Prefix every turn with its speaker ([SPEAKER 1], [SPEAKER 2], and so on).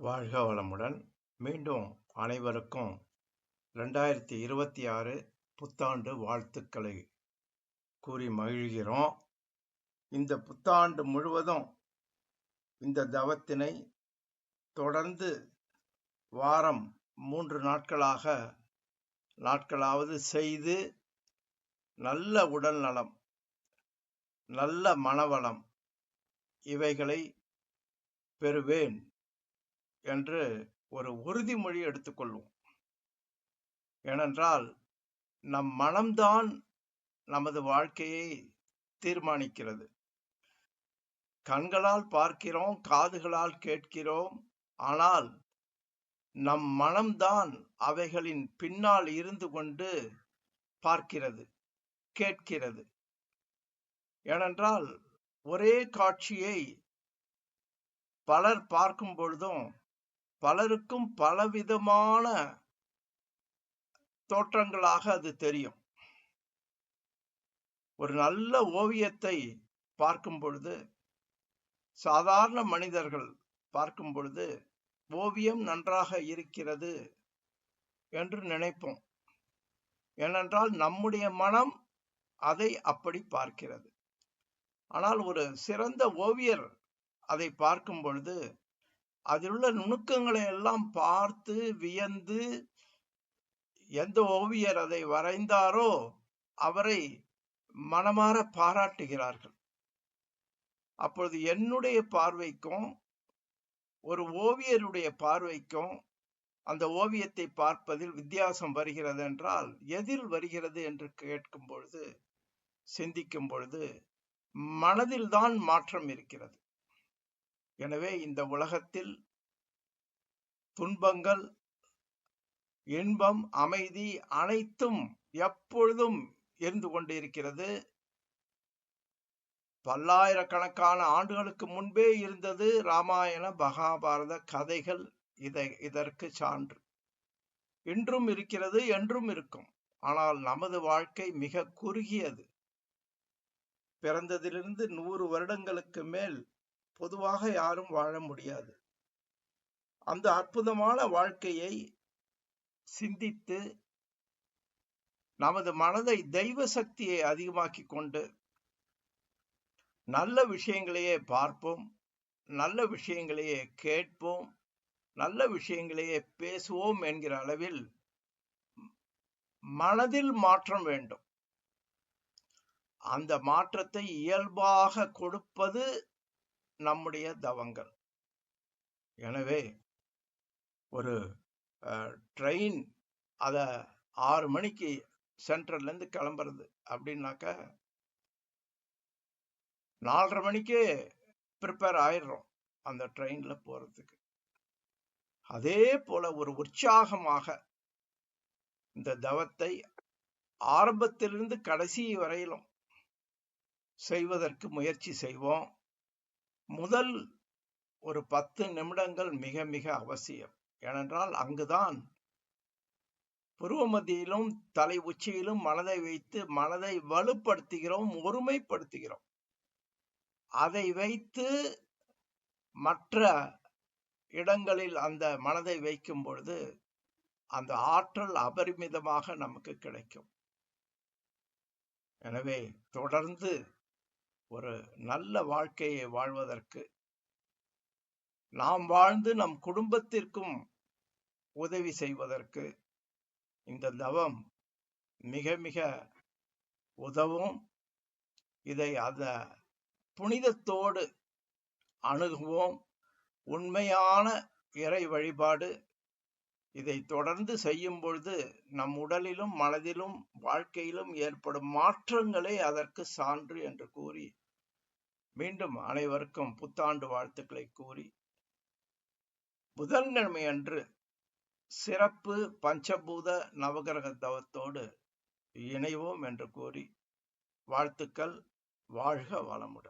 [SPEAKER 1] வாழ்க வளமுடன். மீண்டும் அனைவருக்கும் ரெண்டாயிரத்தி இருபத்தி ஆறு புத்தாண்டு வாழ்த்துக்களை கூறி மகிழ்கிறோம். இந்த புத்தாண்டு முழுவதும் இந்த தவத்தினை தொடர்ந்து வாரம் மூன்று நாட்களாக நாட்களாவது செய்து நல்ல உடல் நலம் நல்ல மனவளம் இவைகளை பெறுவேன். என்று ஒரு உறுதிமொழி எடுத்துக்கொள்வோம். ஏனென்றால் நம் மனம்தான் நமது வாழ்க்கையை தீர்மானிக்கிறது. கண்களால் பார்க்கிறோம் காதுகளால் கேட்கிறோம் ஆனால் நம் மனம்தான் அவைகளின் பின்னால் இருந்து கொண்டு பார்க்கிறது கேட்கிறது. ஏனென்றால் ஒரே காட்சியை பலர் பார்க்கும் பொழுதும் பலருக்கும் பலவிதமான தோற்றங்களாக அது தெரியும். ஒரு நல்ல ஓவியத்தை பார்க்கும் பொழுது சாதாரண மனிதர்கள் பார்க்கும் பொழுது ஓவியம் நன்றாக இருக்கிறது என்று நினைப்போம். ஏனென்றால் நம்முடைய மனம் அதை அப்படி பார்க்கிறது. ஆனால் ஒரு சிறந்த ஓவியர் அதை பார்க்கும் பொழுது அதில் உள்ள நுணுக்கங்களை எல்லாம் பார்த்து வியந்து எந்த ஓவியர் அதை வரைந்தாரோ அவரை மனமாற பாராட்டுகிறார்கள். அப்பொழுது என்னுடைய பார்வைக்கும் ஒரு ஓவியருடைய பார்வைக்கும் அந்த ஓவியத்தை பார்ப்பதில் வித்தியாசம் வருகிறது என்றால் எதில் வருகிறது என்று கேட்கும் பொழுது சிந்திக்கும் பொழுது மனதில் தான் மாற்றம் இருக்கிறது. எனவே இந்த உலகத்தில் துன்பங்கள் இன்பம் அமைதி அனைத்தும் எப்பொழுதும் இருந்து கொண்டிருக்கிறது. பல்லாயிரக்கணக்கான ஆண்டுகளுக்கு முன்பே இருந்தது ராமாயண மகாபாரத கதைகள் இதை இதற்கு சான்று. இன்றும் இருக்கிறது என்றும் இருக்கும். ஆனால் நமது வாழ்க்கை மிக குறுகியது. பிறந்ததிலிருந்து நூறு வருடங்களுக்கு மேல் பொதுவாக யாரும் வாழ முடியாது. அந்த அற்புதமான வாழ்க்கையை சிந்தித்து நமது மனதை தெய்வ சக்தியை அதிகமாக்கி கொண்டு நல்ல விஷயங்களையே பார்ப்போம் நல்ல விஷயங்களையே கேட்போம் நல்ல விஷயங்களையே பேசுவோம் என்கிற அளவில் மனதில் மாற்றம் வேண்டும். அந்த மாற்றத்தை இயல்பாக கொடுப்பது நம்முடைய தவங்கள். எனவே ஒரு ட்ரெயின் அதை ஆறு மணிக்கு சென்ட்ரல்லேருந்து கிளம்புறது அப்படின்னாக்க நாலரை மணிக்கே ப்ரிப்பேர் ஆயிடுறோம் அந்த ட்ரெயின்ல போறதுக்கு. அதே போல ஒரு உற்சாகமாக இந்த தவத்தை ஆரம்பத்திலிருந்து கடைசி வரையிலும் செய்வதற்கு முயற்சி செய்வோம். முதல் ஒரு பத்து நிமிடங்கள் மிக மிக அவசியம். ஏனென்றால் அங்குதான் புருவ மத்தியிலும் தலை உச்சியிலும் மனதை வைத்து மனதை வலுப்படுத்துகிறோம் ஒருமைப்படுத்துகிறோம். அதை வைத்து மற்ற இடங்களில் அந்த மனதை வைக்கும் பொழுது அந்த ஆற்றல் அபரிமிதமாக நமக்கு கிடைக்கும். எனவே தொடர்ந்து ஒரு நல்ல வாழ்க்கையை வாழ்வதற்கு நாம் வாழ்ந்து நம் குடும்பத்திற்கும் உதவி செய்வதற்கு இந்த தவம் மிக மிக உதவும். இதை அந்த புனிதத்தோடு அணுகுவோம். உண்மையான இறை வழிபாடு இதை தொடர்ந்து செய்யும் பொழுது நம் உடலிலும் மனதிலும் வாழ்க்கையிலும் ஏற்படும் மாற்றங்களே அதற்கு சான்று என்று கூறி மீண்டும் அனைவருக்கும் புத்தாண்டு வாழ்த்துக்களை கூறி புதன்கிழமை அன்று சிறப்பு பஞ்சபூத நவகிரக தவத்தோடு இணைவோம் என்று கூறி வாழ்த்துக்கள் வாழ்க வளமுடன்.